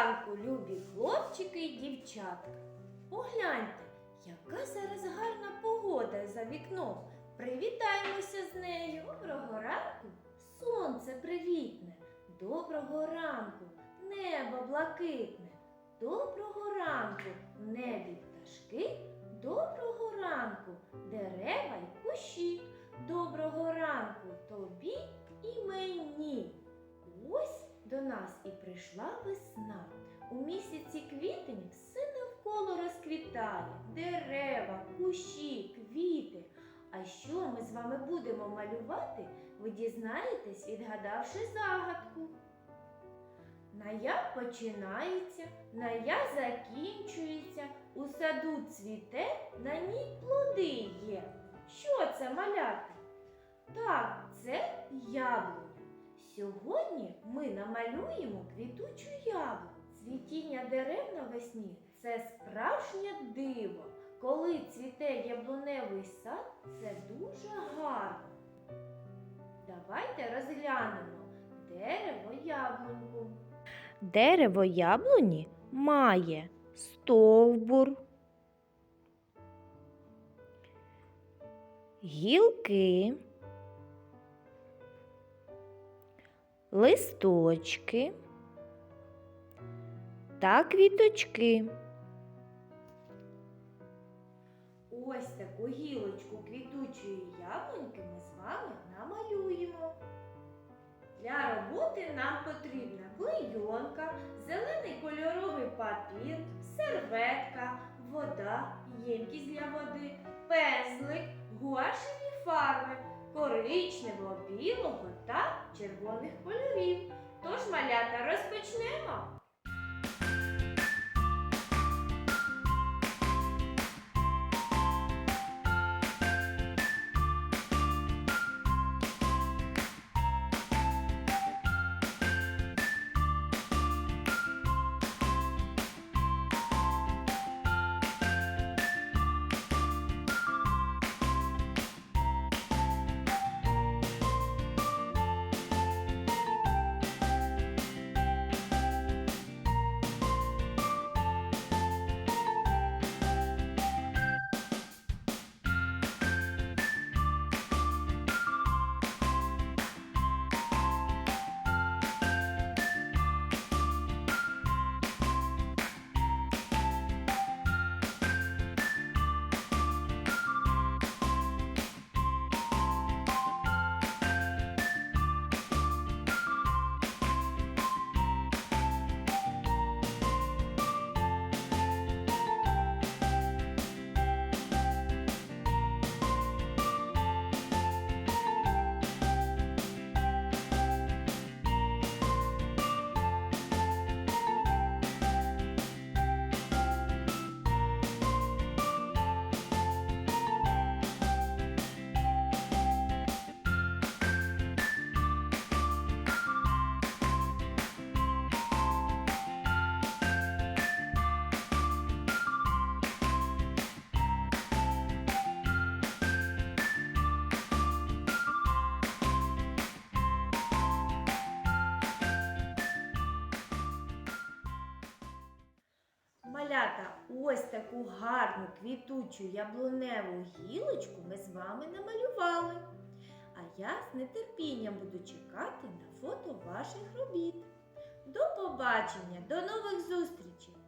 ранку, любі хлопчики і дівчатка. Погляньте, яка зараз гарна погода за вікном. Привітаємося з нею. Доброго ранку, сонце привітне. Доброго ранку, небо блакитне. Доброго ранку, в небі пташки. Доброго ранку, дерева й кущі. Доброго ранку тобі і мені. Ось і прийшла весна. У місяці квітень все навколо розквітає, дерева, кущі, квіти. А що ми з вами будемо малювати, ви дізнаєтесь, відгадавши загадку. На я починається, на я закінчується, у саду цвіте, на ній плоди є. Що це малята? Так, це яблуня. Сьогодні ми намалюємо квітучу яблуню. Цвітіння дерев навесні це справжнє диво. Коли цвіте яблуневий сад, це дуже гарно. Давайте розглянемо дерево яблуньку. Дерево яблуні має стовбур, гілки, листочки та квіточки. Ось таку гілочку квітучої яблуньки ми з вами намалюємо. Для роботи нам потрібна клейонка, зелений кольоровий папір, серветка, вода, ємкість для води, пензлик, гуашеві фарби коричневого, білого та червоних кольорів. Тож, малята, розпочнемо. Малята, ось таку гарну квітучу яблуневу гілочку ми з вами намалювали. А я з нетерпінням буду чекати на фото ваших робіт. До побачення, до нових зустрічей!